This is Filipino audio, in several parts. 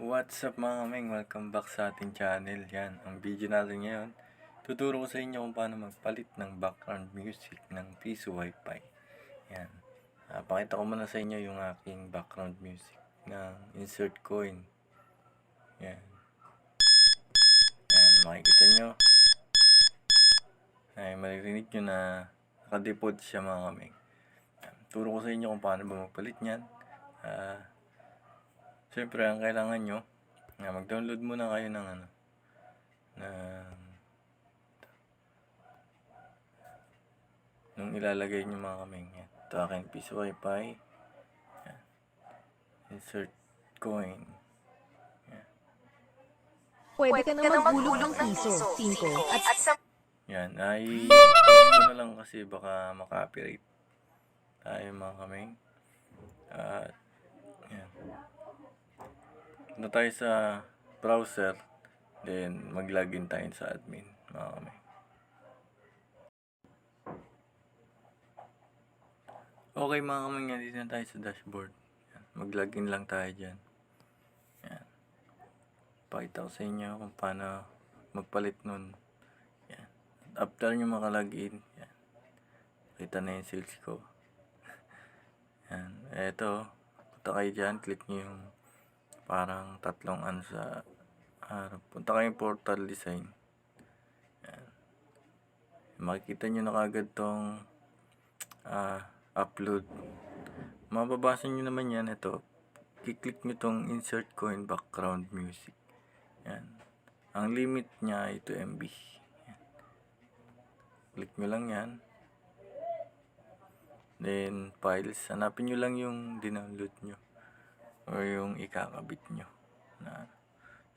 What's up mga kaming? Welcome back sa ating channel. Yan, ang video natin ngayon. Tuturo ko sa inyo kung paano magpalit ng background music ng Piso Wi-Fi. Yan. Ah, pakita ko muna sa inyo yung aking background music ng insert coin. Yan. Yan, makikita nyo. Ay, maririnig nyo na nakadefault siya mga kaming. Yan. Turo ko sa inyo kung paano ba magpalit niyan. Ah, Siyempre, ang kailangan nyo, na mag-download muna kayo ng ano, ng, nung ilalagay nyo mga kaming. Yan. Ito aking piece wifi. Yan. Insert coin. Pwede ka na maghulog ng piso, 5, at At sa Yan. Ay, na lang kasi baka makapirate tayo mga kaming. At, yan. Punta tayo sa browser. Then, mag-login tayo sa admin, mga kaming. Okay mga kaming, nandito na tayo sa dashboard. Mag-login lang tayo dyan. Yan. Pakita ko sa inyo kung paano magpalit nun. Yan. After nyo makalagin, yan. Kita na yung sales ko. yan. Eto, punta kayo dyan, click nyo yung parang tatlong ano sa harap. Punta kayo yung portal design. Yan. Makikita nyo na kagad tong ah, upload. Mababasa nyo naman yan. Ito, kiklik nyo tong insert coin background music. Yan. Ang limit niya 2 MB. Yan. Click nyo lang yan. Then, files. Hanapin nyo lang yung dinownload nyo. Or yung ikakabit nyo. Na,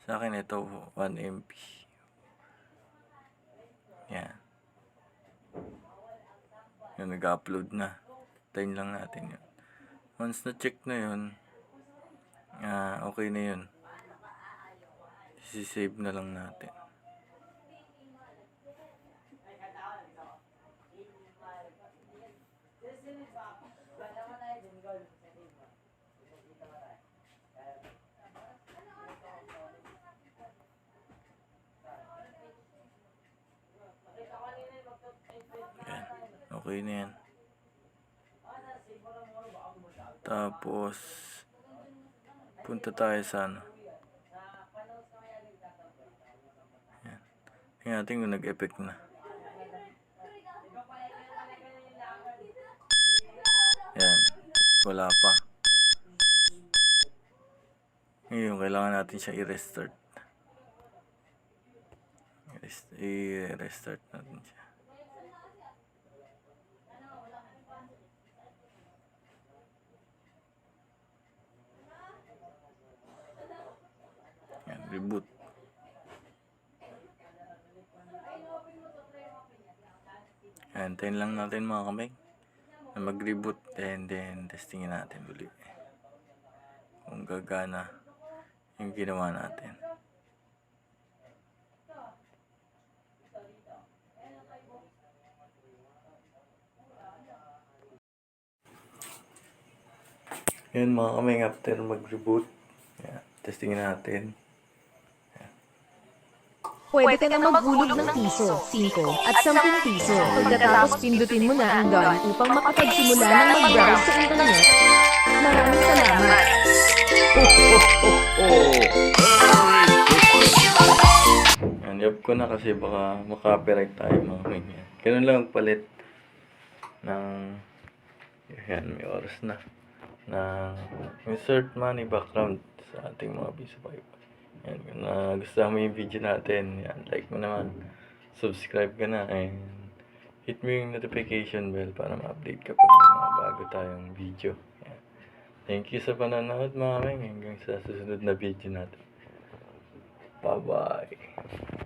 sa akin ito, 1 MB. Yan. Yan, nag-upload na. Time lang natin yun. Once na-check na yun, ah, okay na yun. Sisave na lang natin. Yan. Okay na yan. Tapos, punta tayo sa ano. Yan. Tingnan natin kung nag-effect na. Yan. Wala pa. Ngayon, kailangan natin siya i-restart. I-rest- I-restart natin siya. Yan, reboot. Yan, tayin lang natin mga kamay. Na mag-reboot and then testingin natin uli. Kung gagana yung ginawa natin. Yan mga kamay after mag-reboot. Yan, testingin natin. Pwede ka na maghulog ng piso, 5, at 10 piso. Pagkatapos pindutin mo na ang done upang makapagsimula ng mag-browse sa internet. Maraming salamat! Yan, yap ko na kasi baka makapiright tayo mga kamay. Yan. Ganun lang palit ng yan, may oras na ng insert money background sa ating mga piso five. Yan, kung nagustuhan mo yung video natin, yan, like mo naman, subscribe ka na, and hit mo yung notification bell para ma-update ka may mga bago tayong video. Yan. Thank you sa panonood mga kamay, hanggang sa susunod na video natin. Bye-bye.